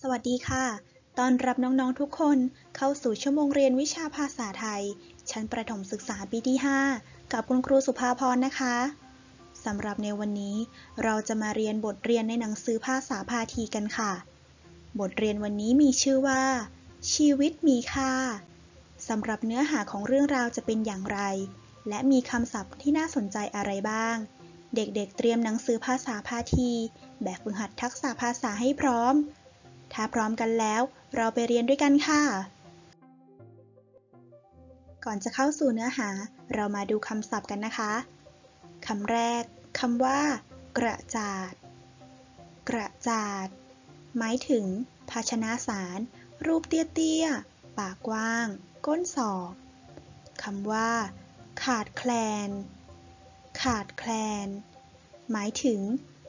สวัสดีค่ะ ตอนรับน้องๆทุกคนเข้าสู่ชั่วโมงเรียนวิชาภาษาไทย ชั้นประถมศึกษาปีที่ 5 กับคุณครูสุภาพรนะคะสำหรับในวันนี้ เราจะมาเรียนบทเรียนในหนังสือภาษาพาทีกันค่ะ บทเรียนวันนี้มีชื่อว่า ชีวิตมีค่าสำหรับเนื้อหาของเรื่องราวจะเป็นอย่างไร และมีคำศัพท์ที่น่าสนใจอะไรบ้าง เด็กๆเตรียมหนังสือภาษาพาที แบบฝึกหัดทักษะภาษาให้พร้อม ถ้าพร้อมกันแล้ว เราไปเรียนด้วยกันค่ะ ก่อนจะเข้าสู่เนื้อหา เรามาดูคำศัพท์กันนะคะ คำแรกคำว่า กระจาด กระจาด หมายถึง ภาชนะสาร รูปเตี้ยๆ ปากกว้าง ก้นศอกคำว่า ขาดแคลน ขาดแคลน หมายถึง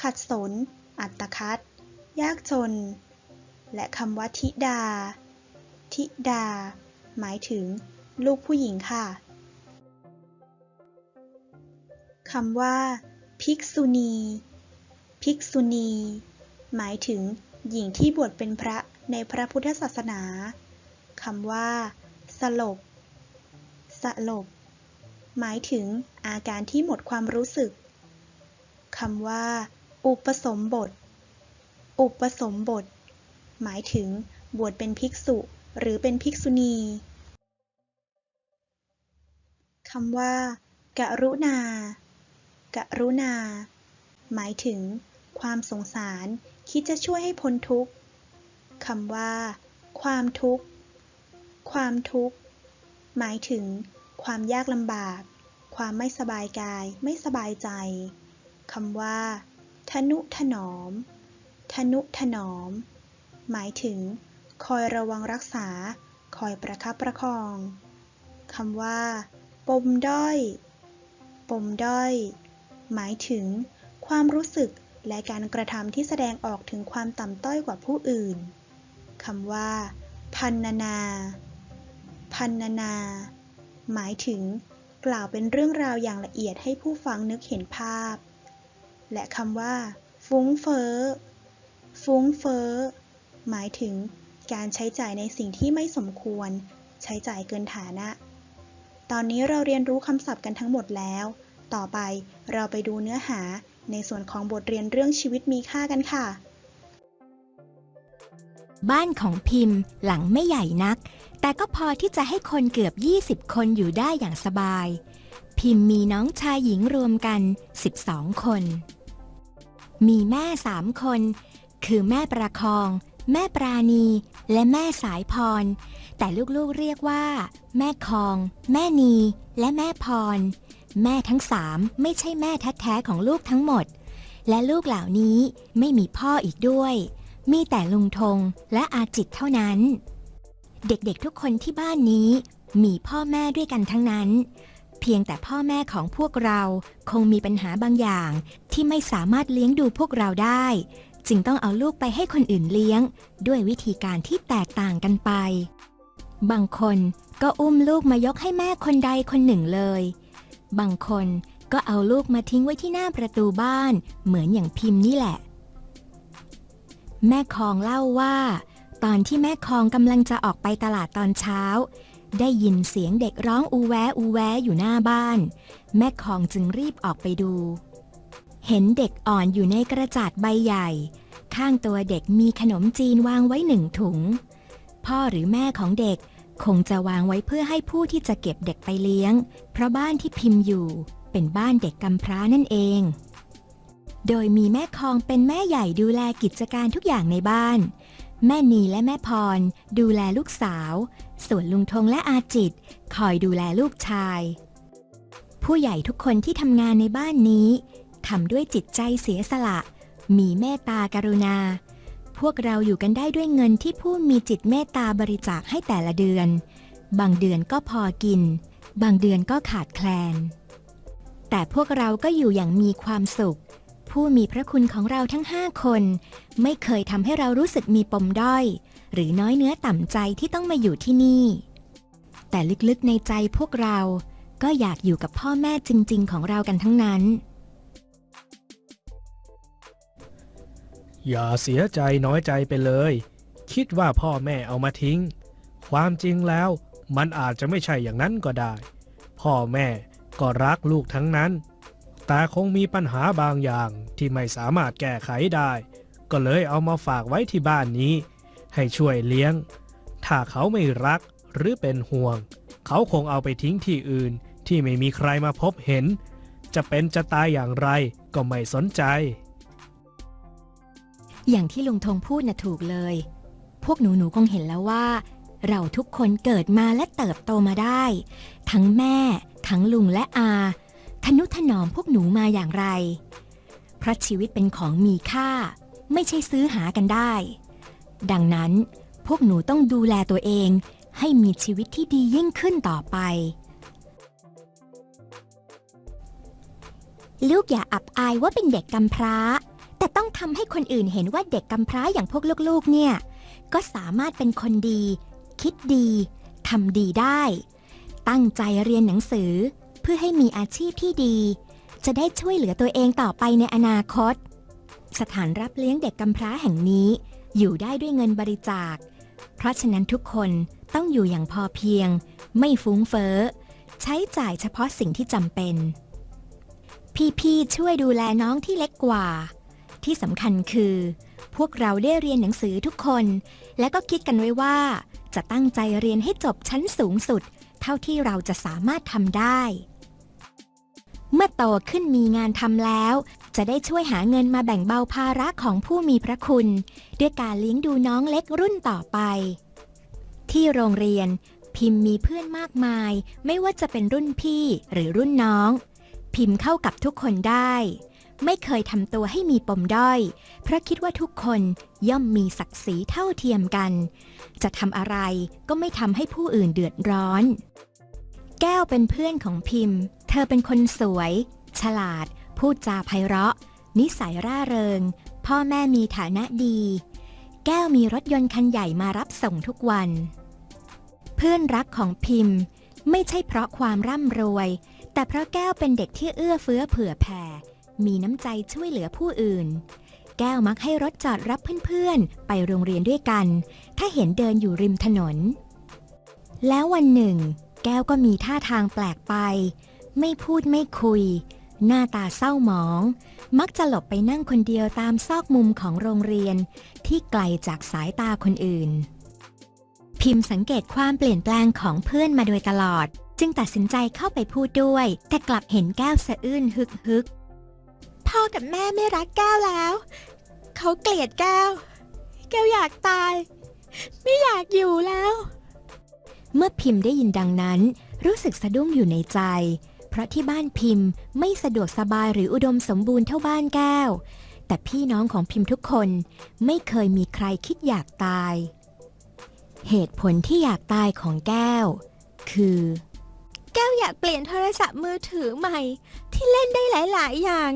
ขัดสน อัตคัด ยากจน และคำว่าธิดา ธิดา หมายถึง ลูกผู้หญิงค่ะ คำว่า ภิกษุณี ภิกษุณี หมายถึง หญิงที่บวชเป็นพระในพระพุทธศาสนา คำว่า สลบ สลบ หมายถึงอาการที่หมดความรู้สึก คำว่า อุปสมบท อุปสมบท หมายถึง บวชเป็นภิกษุ หรือเป็นภิกษุณีคำว่า กรุณา กรุณา หมายถึง ความสงสาร คิดจะช่วยให้พ้นทุกข์คำว่า ความทุกข์ ความทุกข์ หมายถึง ความยากลำบาก ความไม่สบายกาย ไม่สบายใจคำว่า ทนุถนอม ทนุถนอม หมายถึง คอยระวังรักษา คอยประคับประคองคำว่า ปมด้อย ปมด้อย หมายถึง ความรู้สึกและการกระทำที่แสดงออกถึงความต่ำต้อยกว่าผู้อื่นคำว่า พันนานา พันนานา หมายถึง กล่าวเป็นเรื่องราวอย่างละเอียดให้ผู้ฟังนึกเห็นภาพ และคำว่า ฟุ้งเฟ้อฟุ้งเฟ้อ หมายถึงการใช้จ่ายในสิ่งที่ไม่สมควร ใช้จ่ายเกินฐานะ ตอนนี้เราเรียนรู้คำศัพท์กันทั้งหมดแล้ว ต่อไปเราไปดูเนื้อหาในส่วนของบทเรียนเรื่องชีวิตมีค่ากันค่ะ บ้านของพิมพ์หลังไม่ใหญ่นัก แต่ก็พอที่จะให้คนเกือบ 20 คนอยู่ได้อย่างสบาย พิมพ์มีน้องชายหญิงรวมกัน 12 คน มีแม่สามคน คือแม่ประคอง แม่ปราณี และแม่สายพร แต่ลูกๆเรียกว่า แม่คอง แม่นี และแม่พร แม่ทั้งสามไม่ใช่แม่แท้ๆของลูกทั้งหมด และลูกเหล่านี้ไม่มีพ่ออีกด้วย มีแต่ลุงธงและอาจิตเท่านั้น เด็กๆทุกคนที่บ้านนี้ มีพ่อแม่ด้วยกันทั้งนั้น เพียงแต่พ่อแม่ของพวกเราคงมีปัญหาบางอย่างที่ไม่สามารถเลี้ยงดูพวกเราได้ จึงต้องเอาลูกไปให้คนอื่นเลี้ยง ด้วยวิธีการที่แตกต่างกันไป บางคนก็อุ้มลูกมายกให้แม่คนใดคนหนึ่งเลย บางคนก็เอาลูกมาทิ้งไว้ที่หน้าประตูบ้าน เหมือนอย่างพิมพ์นี่แหละ แม่คองเล่าว่า ตอนที่แม่คองกำลังจะออกไปตลาดตอนเช้า ได้ยินเสียงเด็กร้องอูแวอูแวอยู่หน้าบ้าน แม่คองจึงรีบออกไปดู เห็นเด็กอ่อนอยู่ในกระจาดใบใหญ่ ข้างตัวเด็กมีขนมจีนวางไว้หนึ่งถุง พ่อหรือแม่ของเด็กคงจะวางไว้เพื่อให้ผู้ที่จะเก็บเด็กไปเลี้ยง เพราะบ้านที่พิมพ์อยู่เป็นบ้านเด็กกำพร้านั่นเอง โดยมีแม่คองเป็นแม่ใหญ่ดูแลกิจการทุกอย่างในบ้าน แม่นีและแม่พร ดูแลลูกสาว ส่วนลุงธงและอาจิต คอยดูแลลูกชาย ผู้ใหญ่ทุกคนที่ทำงานในบ้านนี้ ทำด้วยจิตใจเสียสละ มีเมตตากรุณา พวกเราอยู่กันได้ด้วยเงินที่ผู้มีจิตเมตตาบริจาคให้แต่ละเดือน บางเดือนก็พอกิน บางเดือนก็ขาดแคลน แต่พวกเราก็อยู่อย่างมีความสุข ผู้มีพระคุณของเราทั้งห้าคน ไม่เคยทำให้เรารู้สึกมีปมด้อย หรือน้อยเนื้อต่ำใจที่ต้องมาอยู่ที่นี่ แต่ลึกๆในใจพวกเราก็อยากอยู่กับพ่อแม่จริง ๆ ของเรากันทั้งนั้น อย่าเสียใจน้อยใจไปเลย คิดว่าพ่อแม่เอามาทิ้ง ความจริงแล้วมันอาจจะไม่ใช่อย่างนั้นก็ได้ พ่อแม่ก็รักลูกทั้งนั้น แต่คงมีปัญหาบางอย่างที่ไม่สามารถแก้ไขได้ ก็เลยเอามาฝากไว้ที่บ้านนี้ ให้ช่วยเลี้ยง ถ้าเขาไม่รักหรือเป็นห่วง เขาคงเอาไปทิ้งที่อื่นที่ไม่มีใครมาพบเห็น จะเป็นจะตายอย่างไรก็ไม่สนใจ อย่างที่ลุงธงพูดน่ะถูกเลย พวกหนูหนูคงเห็นแล้วว่า เราทุกคนเกิดมาและเติบโตมาได้ ทั้งแม่ ทั้งลุงและอาทนุถนอมพวกหนูมาอย่างไร เพราะชีวิตเป็นของมีค่า ไม่ใช่ซื้อหากันได้ ดังนั้นพวกหนูต้องดูแลตัวเองให้มีชีวิตที่ดียิ่งขึ้นต่อไป ลูกอย่าอับอายว่าเป็นเด็กกำพร้า แต่ต้องทำให้คนอื่นเห็นว่าเด็กกำพร้าอย่างพวกลูกๆ เนี่ย ก็สามารถเป็นคนดี คิดดีทำดีได้ ตั้งใจเรียนหนังสือ เพื่อให้มีอาชีพที่ดี จะได้ช่วยเหลือตัวเองต่อไปในอนาคต สถานรับเลี้ยงเด็กกำพร้าแห่งนี้ อยู่ได้ด้วยเงินบริจาค เพราะฉะนั้นทุกคนต้องอยู่อย่างพอเพียง ไม่ฟุ้งเฟ้อ ใช้จ่ายเฉพาะสิ่งที่จำเป็น พี่ๆช่วยดูแลน้องที่เล็กกว่า ที่สำคัญคือ พวกเราได้เรียนหนังสือทุกคน และก็คิดกันไว้ว่า จะตั้งใจเรียนให้จบชั้นสูงสุด เท่าที่เราจะสามารถทำได้ เมื่อโตขึ้นมีงานทำแล้ว จะได้ช่วยหาเงินมาแบ่งเบาภาระของผู้มีพระคุณ ด้วยการเลี้ยงดูน้องเล็กรุ่นต่อไป ที่โรงเรียนพิมพ์มีเพื่อนมากมาย ไม่ว่าจะเป็นรุ่นพี่หรือรุ่นน้อง พิมพ์เข้ากับทุกคนได้ ไม่เคยทำตัวให้มีปมด้อย เพราะคิดว่าทุกคนย่อมมีศักดิ์ศรีเท่าเทียมกัน จะทำอะไรก็ไม่ทำให้ผู้อื่นเดือดร้อน แก้วเป็นเพื่อนของพิมพ์ เธอเป็นคนสวย ฉลาด พูดจาไพเราะ นิสัยร่าเริง พ่อแม่มีฐานะดี แก้วมีรถยนต์คันใหญ่มารับส่งทุกวัน เพื่อนรักของพิมพ์ ไม่ใช่เพราะความร่ำรวย แต่เพราะแก้วเป็นเด็กที่เอื้อเฟื้อเผื่อแผ่ มีน้ำใจช่วยเหลือผู้อื่น แก้วมักให้รถจอดรับเพื่อนๆ ไปโรงเรียนด้วยกัน ถ้าเห็นเดินอยู่ริมถนน แล้ววันหนึ่ง แก้วก็มีท่าทางแปลกไป ไม่พูดไม่คุย หน้าตาเศร้าหมอง มักจะหลบไปนั่งคนเดียวตามซอกมุมของโรงเรียน ที่ไกลจากสายตาคนอื่น พิมพ์สังเกตความเปลี่ยนแปลงของเพื่อนมาโดยตลอด จึงตัดสินใจเข้าไปพูดด้วย แต่กลับเห็นแก้วสะอื้นฮึกฮึก พ่อกับแม่ไม่รักแก้วแล้ว เขาเกลียดแก้ว แก้วอยากตาย ไม่อยากอยู่แล้ว เมื่อพิมพ์ได้ยินดังนั้น รู้สึกสะดุ้งอยู่ในใจ เพราะที่บ้านพิมพ์ไม่สะดวกสบายหรืออุดมสมบูรณ์เท่าบ้านแก้ว แต่พี่น้องของพิมพ์ทุกคนไม่เคยมีใครคิดอยากตาย เหตุผลที่อยากตายของแก้ว คือ แก้วอยากเปลี่ยนโทรศัพท์มือถือใหม่ ที่เล่นได้หลาย ๆ อย่าง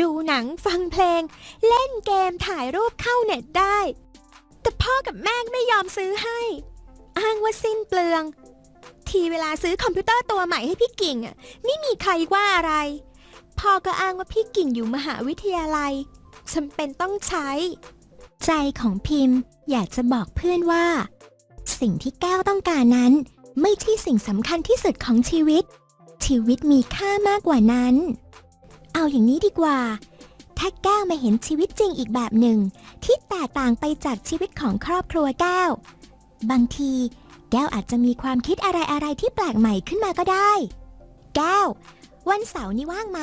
ดูหนังฟังเพลง เล่นเกมถ่ายรูปเข้าเน็ตได้ แต่พ่อกับแม่ไม่ยอมซื้อให้ อ้างว่าสิ้นเปลือง ทีเวลาซื้อคอมพิวเตอร์ตัวใหม่ให้พี่กิ่งอะไม่มีใครว่าอะไร พ่อก็อ้างว่าพี่กิ่งอยู่มหาวิทยาลัยจำเป็นต้องใช้ ใจของพิมพ์อยากจะบอกเพื่อนว่า สิ่งที่แก้วต้องการนั้น ไม่ใช่สิ่งสำคัญที่สุดของชีวิต ชีวิตมีค่ามากกว่านั้น เอาอย่างนี้ดีกว่า ถ้าแก้วมาเห็นชีวิตจริงอีกแบบหนึ่ง ที่แตกต่างไปจากชีวิตของครอบครัวแก้ว บางทีแก้วอาจจะมีความคิดอะไรๆที่แปลกใหม่ขึ้นมาก็ได้ แก้ว วันเสาร์นี้ว่างไหม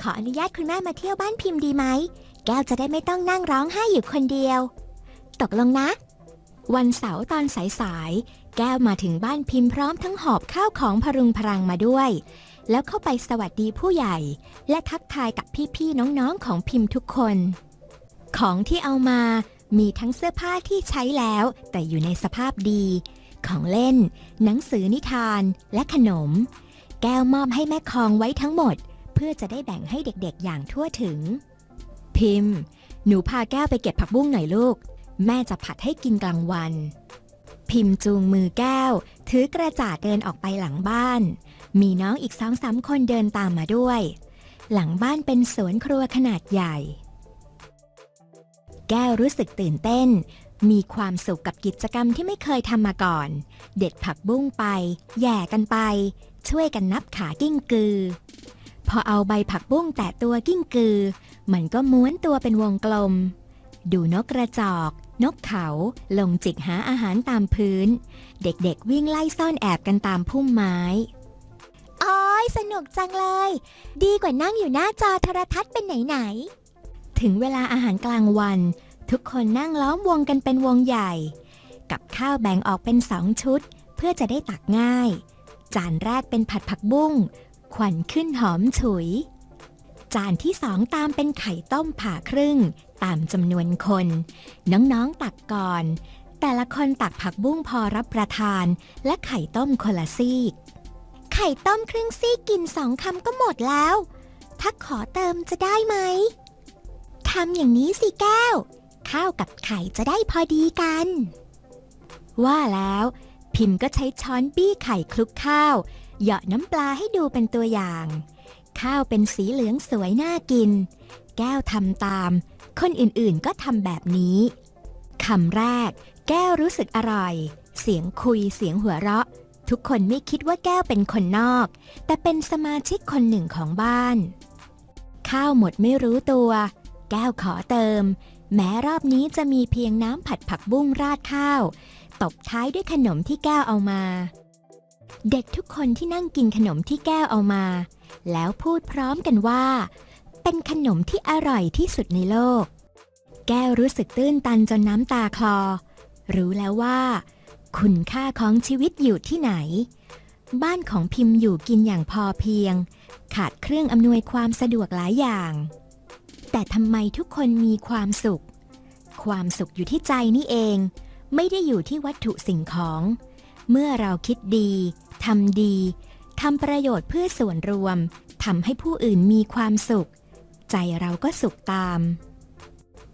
ขออนุญาตคุณแม่มาเที่ยวบ้านพิมพ์ดีไหม แก้วจะได้ไม่ต้องนั่งร้องไห้อยู่คนเดียว ตกลงนะ วันเสาร์ตอนสายๆ แก้วมาถึงบ้านพิมพ์พร้อมทั้งหอบข้าวของพรุงพรังมาด้วย แล้วเข้าไปสวัสดีผู้ใหญ่ และทักทายกับพี่ๆน้องๆของพิมพ์ทุกคน ของที่เอามามีทั้งเสื้อผ้าที่ใช้แล้ว แต่อยู่ในสภาพดี ของเล่น หนังสือนิทานและขนม แก้วมอบให้แม่คองไว้ทั้งหมด เพื่อจะได้แบ่งให้เด็กๆอย่างทั่วถึง พิมพ์ หนูพาแก้วไปเก็บผักบุ้งหน่อยลูก แม่จะผัดให้กินกลางวัน พิมพ์จูงมือแก้ว ถือกระจาดเดินออกไปหลังบ้าน มีน้องอีกสองสามคนเดินตามมาด้วย หลังบ้านเป็นสวนครัวขนาดใหญ่ แก้วรู้สึกตื่นเต้น มีความสุขกับกิจกรรมที่ไม่เคยทำมาก่อน เด็ดผักบุ้งไป แย่กันไป ช่วยกันนับขากิ้งกือ พอเอาใบผักบุ้งแตะตัวกิ้งกือ มันก็ม้วนตัวเป็นวงกลม ดูนกกระจอก นกเขา ลงจิกหาอาหารตามพื้น เด็กๆวิ่งไล่ซ่อนแอบกันตามพุ่มไม้ ยสนุกจังเลย ดีกว่านั่งอยู่หน้าจอโทรทัศน์เป็นไหนๆ ถึงเวลาอาหารกลางวัน ทุกคนนั่งล้อมวงกันเป็นวงใหญ่ กับข้าวแบ่งออกเป็นสองชุด เพื่อจะได้ตักง่าย จานแรกเป็นผัดผักบุ้งควันขึ้นหอมฉุย จานที่สองตามเป็นไข่ต้มผ่าครึ่ง ตามจำนวนคน น้องๆตักก่อน แต่ละคนตักผักบุ้งพอรับประทาน และไข่ต้มคนละซีก ไข่ต้มครึ่งซีกกินสองคำก็หมดแล้ว ถ้าขอเติมจะได้ไหมทำอย่างนี้สิแก้ว ข้าวกับไข่จะได้พอดีกัน ว่าแล้ว พิมพ์ก็ใช้ช้อนบี้ไข่คลุกข้าว เหยาะน้ำปลาให้ดูเป็นตัวอย่าง ข้าวเป็นสีเหลืองสวยน่ากิน แก้วทำตาม คนอื่นๆก็ทำแบบนี้คำแรก แก้วรู้สึกอร่อย เสียงคุยเสียงหัวเราะ ทุกคนไม่คิดว่าแก้วเป็นคนนอก แต่เป็นสมาชิกคนหนึ่งของบ้าน ข้าวหมดไม่รู้ตัว แก้วขอเติม แม้รอบนี้จะมีเพียงน้ำผัดผักบุ้งราดข้าว ตบท้ายด้วยขนมที่แก้วเอามา เด็กทุกคนที่นั่งกินขนมที่แก้วเอามา แล้วพูดพร้อมกันว่า เป็นขนมที่อร่อยที่สุดในโลก แก้วรู้สึกตื้นตันจนน้ำตาคลอ รู้แล้วว่า คุณค่าของชีวิตอยู่ที่ไหน บ้านของพิมพ์อยู่กินอย่างพอเพียง ขาดเครื่องอำนวยความสะดวกหลายอย่าง แต่ทำไมทุกคนมีความสุข ความสุขอยู่ที่ใจนี่เอง ไม่ได้อยู่ที่วัตถุสิ่งของ เมื่อเราคิดดีทำดีทำประโยชน์เพื่อส่วนรวมทำให้ผู้อื่นมีความสุข ใจเราก็สุขตาม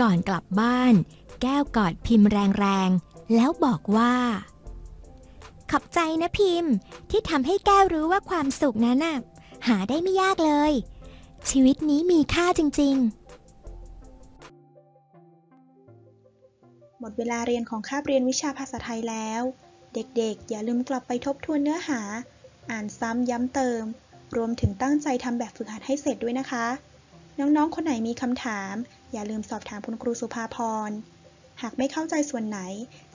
ก่อนกลับบ้าน แก้วกอดพิมพ์แรงๆ แล้วบอกว่า ขอบใจนะพิมพ์ ที่ทำให้แก้วรู้ว่าความสุขนั้นน่ะหาได้ไม่ยากเลย ชีวิตนี้มีค่าจริงๆหมดเวลาเรียนของคาบเรียนวิชาภาษาไทยแล้ว เด็กๆ อย่าลืมกลับไปทบทวนเนื้อหา อ่านซ้ำย้ำเติม รวมถึงตั้งใจทำแบบฝึกหัดให้เสร็จด้วยนะคะ น้องๆ คนไหนมีคำถาม อย่าลืมสอบถามคุณครูสุภาพร หากไม่เข้าใจส่วนไหน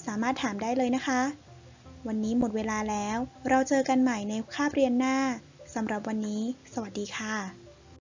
สามารถถามได้เลยนะคะ วันนี้หมดเวลาแล้ว เราเจอกันใหม่ในคาบเรียนหน้าสำหรับวันนี้ สวัสดีค่ะ